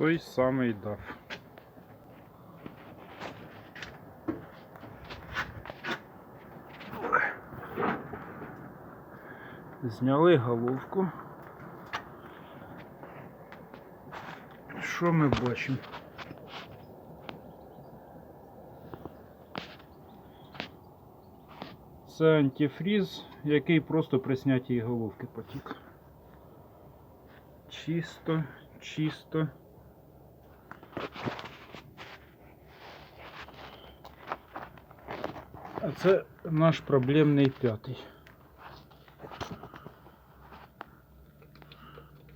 Той самий дав. Зняли головку. Що ми бачимо? Це антифріз, який просто при снятті головки потік. Чисто, чисто. А це наш проблемний п'ятий.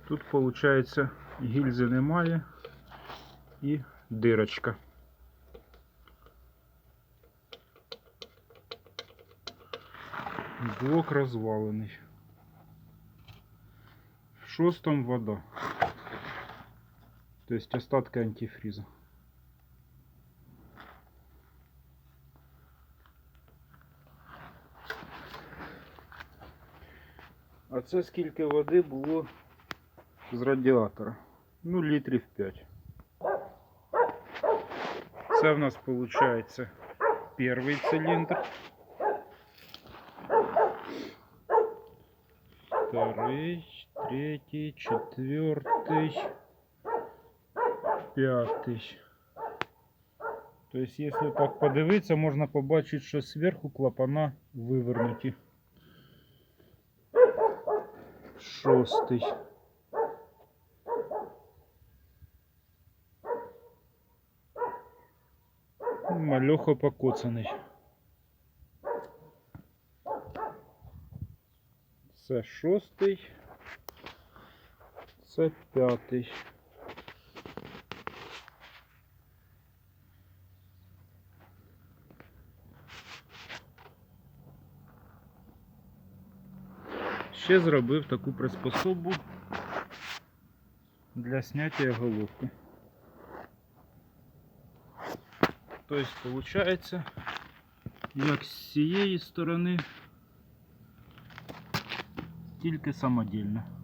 Тут виходить гільзи немає і дирочка. Блок розвалений. В шостом вода. То есть остатки антифриза. А це скільки води було з радіатора? Ну, літрів 5. Це в нас виходить перший циліндр. Второй, третий, четвертый, пятый. То есть, если так подивитися, можна побачити, що зверху клапана вивернуті. Шостий. Мальоха покоцаний. Це шостий. Це п'ятий. Ще зробив таку приспособу для зняття головки. Тобто, виходить, як з цієї сторони, тільки самодільно.